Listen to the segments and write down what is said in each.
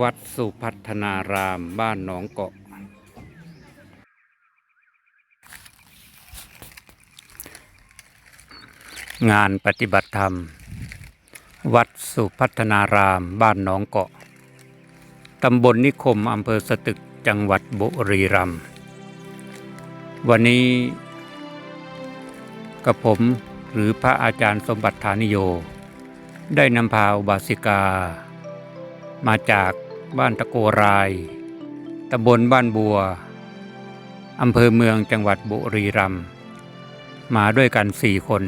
วัดสุพัฒนารามบ้านหนองเกาะ งานปฏิบัติธรรม วัดสุพัฒนารามบ้านหนองเกาะ ตำบลนิคมอำเภอสตึกจังหวัดบุรีรัมย์วันนี้กับผมหรือพระอาจารย์สมบัติฐานิโย ได้นำพาอุบาสิกา มาจากบ้านตะโกรายตำบลบ้านบัวอำเภอเมืองจังหวัดบุรีรัมย์มาด้วยกันสี่คน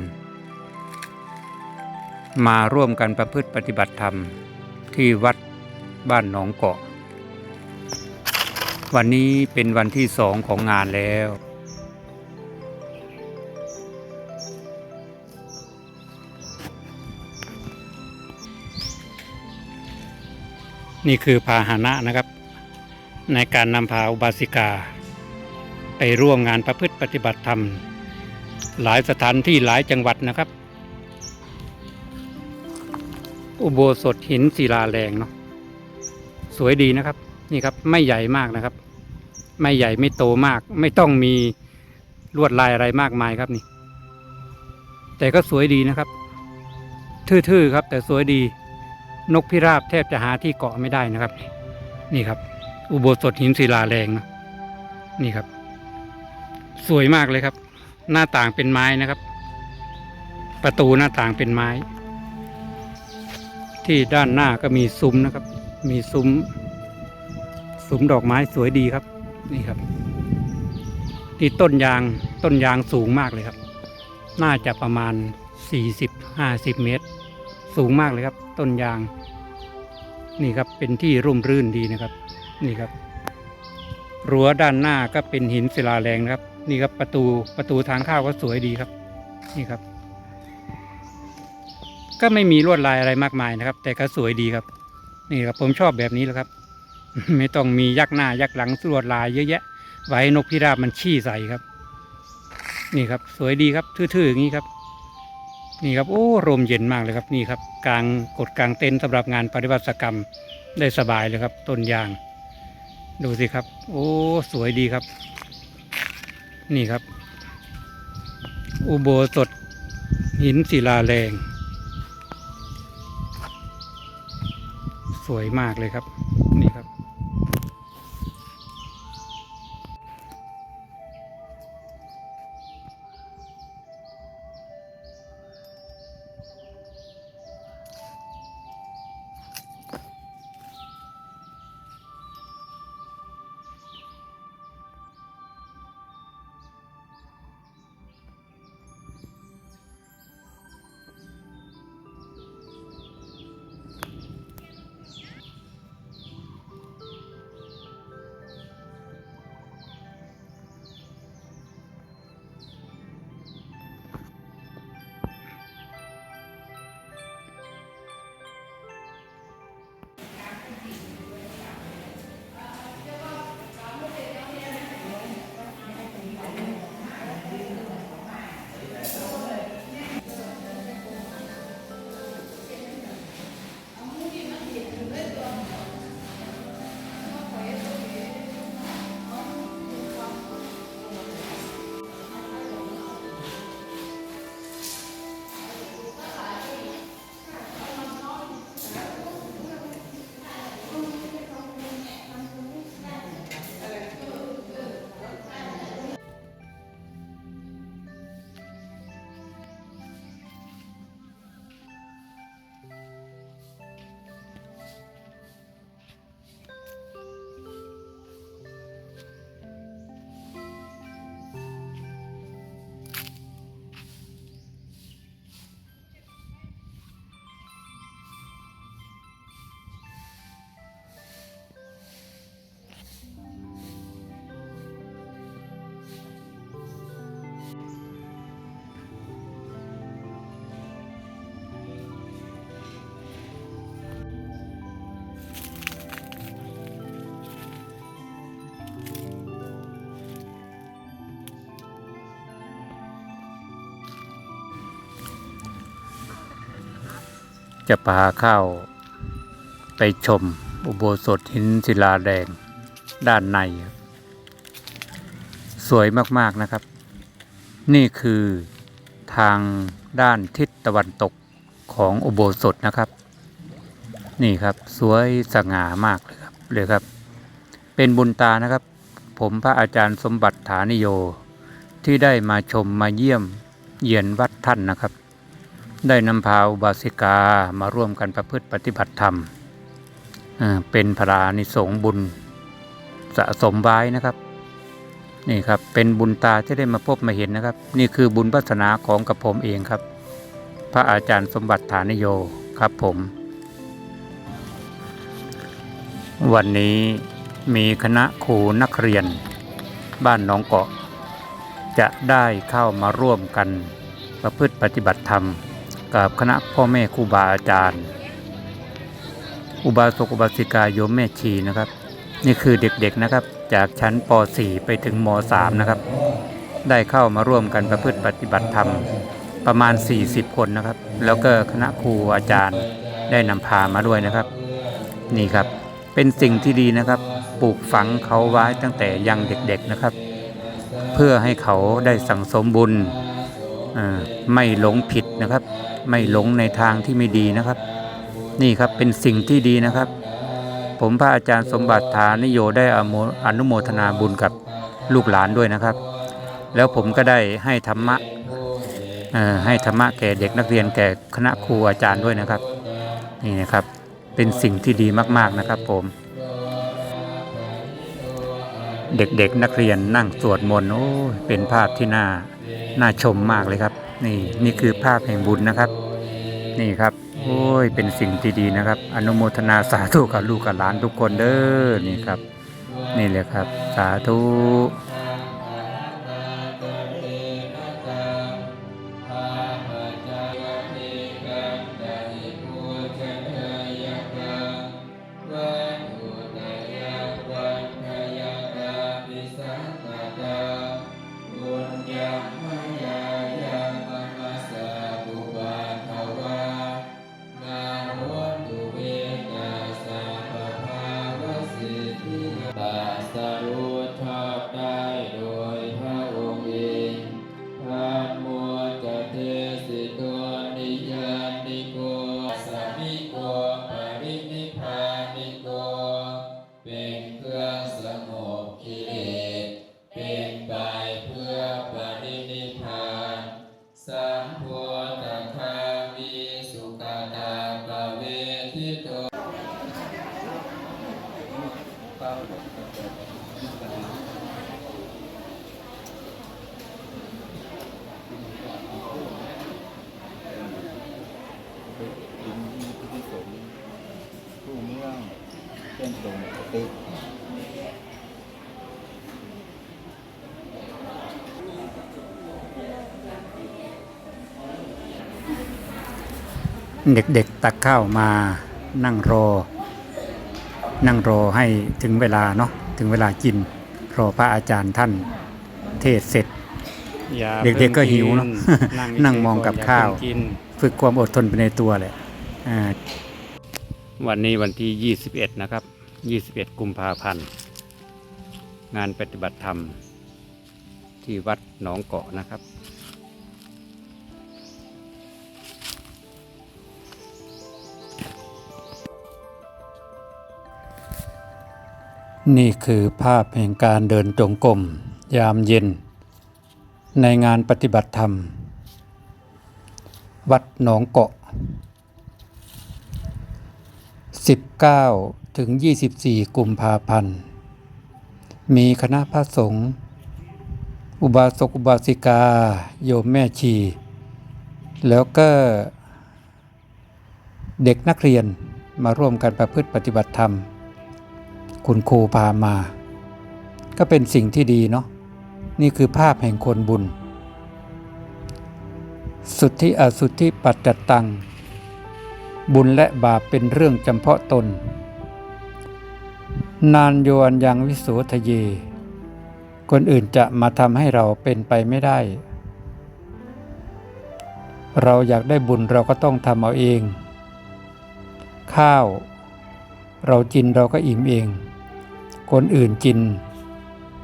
มาร่วมกันประพฤติปฏิบัติธรรมที่วัดบ้านหนองเกาะ วันนี้เป็นวันที่สองของงานแล้ว นี่คือพาหนะนะครับ ในการนำพาอุบาสิกา ไปร่วมงานประพฤติปฏิบัติธรรม หลายสถานที่หลายจังหวัดนะครับ อุโบสถหินศิลาแรงเนาะสวยดีนะครับ นี่ครับไม่ใหญ่มากนะครับ ไม่ใหญ่ไม่โตมาก ไม่ต้องมีลวดลายอะไรมากมายครับนี่ แต่ก็สวยดีนะครับ ทื่อๆครับ แต่สวยดี นกพิราบแทบจะหาที่เกาะไม่ได้นะครับ นี่ครับ อุโบสถหินศิลาแรงนี่ครับ สวยมากเลยครับ หน้าต่างเป็นไม้นะครับ ประตูหน้าต่างเป็นไม้ ที่ด้านหน้าก็มีซุ้มนะครับ มีซุ้มซุ้มดอกไม้สวยดีครับ นี่ครับนี่ต้นยางต้นยางสูงมากเลยครับ น่าจะประมาณ 40-50 เมตร สูงมากเลยครับ ต้นยาง นี่ครับเป็นที่ร่มรื่นดีนะครับ นี่ครับ รั้วด้านหน้าก็เป็นหินศิลาแรงนะครับ นี่ครับประตูประตูทางเข้าก็สวยดีครับ นี่ครับ ก็ไม่มีลวดลายอะไรมากมายนะครับ แต่ก็สวยดีครับ นี่ครับผมชอบแบบนี้แหละครับ ไม่ต้องมียักหน้ายักหลังลวดลายเยอะแยะ ไว้นกพิราบมันขี้ใส่ครับ นี่ครับ สวยดีครับทื่อๆอย่างนี้ครับ นี่ครับโอ้ลมเย็นมากเลยครับนี่ครับกลางกดกลางเต็นท์สำหรับงานปฏิบัติกรรมได้สบายเลยครับ ต้นยาง ดูสิครับ โอ้สวยดีครับ นี่ครับ อุโบสถหินศิลาแรง สวยมากเลยครับนี่ครับ จะพาเข้าไปชมอุโบสถหินศิลาแดงด้านใน สวยมากๆนะครับ นี่คือทางด้านทิศตะวันตกของอุโบสถนะครับ นี่ครับสวยสง่ามากเลยครับเลยครับ เป็นบุญตานะครับ ผมพระอาจารย์สมบัติฐานิโยที่ได้มาชมมาเยี่ยมเยียนวัดท่านนะครับ ได้นำพาอุบาสิกามาร่วมกันประพฤติปฏิบัติธรรม เป็นพรานิสงส์บุญสะสมไว้นะครับนี่ครับเป็นบุญตาที่ได้มาพบมาเห็นนะครับ นี่คือบุญวัฒนาของกับผมเองครับ พระอาจารย์สมบัติฐานโยครับผม วันนี้มีคณะครูนักเรียน บ้านหนองเกาะ จะได้เข้ามาร่วมกันประพฤติปฏิบัติธรรม กับคณะพ่อแม่ครูบาอาจารย์ อุบาสกอุบาสิกาโยมแม่ชีนะครับ นี่คือเด็กๆนะครับ จากชั้นป .4 ไปถึงม .3 นะครับ ได้เข้ามาร่วมกันประพฤติปฏิบัติธรรมประมาณ 40 คนนะครับ แล้วก็คณะครูอาจารย์ได้นำพามาด้วยนะครับ นี่ครับเป็นสิ่งที่ดีนะครับ ปลูกฝังเขาไว้ตั้งแต่ยังเด็กๆนะครับ เพื่อให้เขาได้สั่งสมบุญ ไม่หลงผิดนะครับ ไม่หลงในทางที่ไม่ดีนะครับ นี่ครับเป็นสิ่งที่ดีนะครับ ผมพระอาจารย์สมบัติฐานิโยได้อมอนุโมทนาบุญกับลูกหลานด้วยนะครับ แล้วผมก็ได้ให้ธรรมะให้ธรรมะแก่เด็กนักเรียนแก่คณะครูอาจารย์ด้วยนะครับ นี่นะครับเป็นสิ่งที่ดีมากๆนะครับผม เด็กๆนักเรียนนั่งสวดมนต์โอ้เป็นภาพที่น่าน่าชมมากเลยครับ นี่นี่คือภาพแห่งบุญนะครับ นี่ครับ โอ้ยเป็นสิ่งที่ดีนะครับ อนุโมทนาสาธุกับลูกกับหลานทุกคนเด้อนี่ครับ นี่เลยครับ สาธุ เตรงตึกเด็กๆตักข้าวมานั่งรอ นั่งรอให้ถึงเวลาเนาะถึงเวลากิน รอพระอาจารย์ท่านเทศเสร็จ เด็กๆก็หิวเนอะนั่งมองกับข้าว ฝึกความอดทนไปในตัวแหละอ่าวันนี้วันที่ 21 นะครับ 21 กุมภาพันธ์ งานปฏิบัติธรรม ที่วัดหนองเกาะนะครับ นี่คือภาพแห่งการเดินจงกรมยามเย็น ในงานปฏิบัติธรรม วัดหนองเกาะ 19 ถึง 24 กุมภาพันธ์ มีคณะพระสงฆ์อุบาสกอุบาสิกา โยมแม่ชี แล้วก็เด็กนักเรียนมาร่วมกันประพฤติปฏิบัติธรรม คุณครูพามา ก็เป็นสิ่งที่ดีเนาะนี่คือภาพแห่งคนบุญ สุทธิอสุทธิปัจจตัง บุญและบาปเป็นเรื่องจำเพาะตน นานโยนยังวิโสทะเย คนอื่นจะมาทำให้เราเป็นไปไม่ได้ เราอยากได้บุญเราก็ต้องทำเอาเอง ข้าว เรากินเราก็อิ่มเอง คนอื่นกิน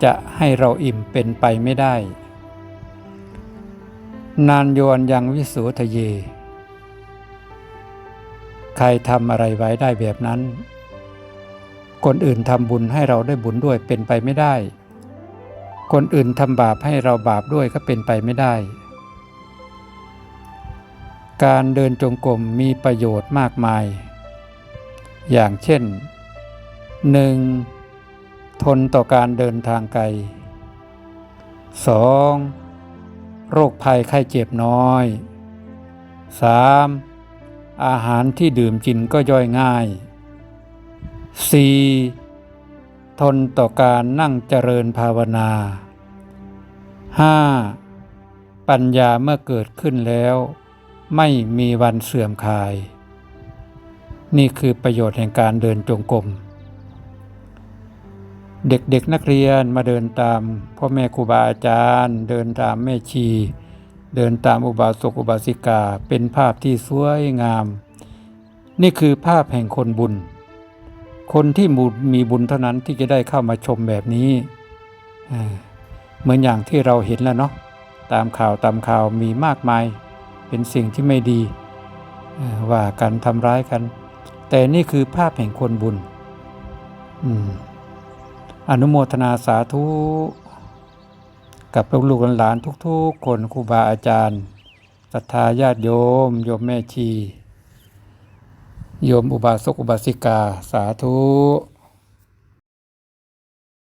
จะให้เราอิ่มเป็นไปไม่ได้ นานโยนยังวิสุทะเย ใครทำอะไรไว้ได้แบบนั้น คนอื่นทำบุญให้เราได้บุญด้วยเป็นไปไม่ได้ คนอื่นทำบาปให้เราบาปด้วยก็เป็นไปไม่ได้ การเดินจงกรมมีประโยชน์มากมาย อย่างเช่น 1. ทนต่อการเดินทางไกล 2. โรคภัยไข้เจ็บน้อย 3. อาหารที่ดื่มกินก็ย่อยง่าย 4. ทนต่อการนั่งเจริญภาวนา 5. ปัญญาเมื่อเกิดขึ้นแล้ว ไม่มีวันเสื่อมคลาย นี่คือประโยชน์แห่งการเดินจงกรมเด็กๆนักเรียนมาเดินตามพ่อแม่ครูบาอาจารย์ เดินตามแม่ชี เดินตามอุบาสกอุบาสิกาเป็นภาพที่สวยงาม นี่คือภาพแห่งคนบุญ คนที่มีบุญเท่านั้นที่จะได้เข้ามาชมแบบนี้ เหมือนอย่างที่เราเห็นแล้วเนาะตามข่าวตามข่าวมีมากมาย เป็นสิ่งที่ไม่ดี ว่ากันทำร้ายกัน แต่นี่คือภาพแห่งคนบุญออนุโมทนาสาธุ กับลูกหลานทุกๆ คนครูบาอาจารย์ศรัทธาญาติโยม โยมแม่ชี โยมอุบาสกอุบาสิกา สาธุ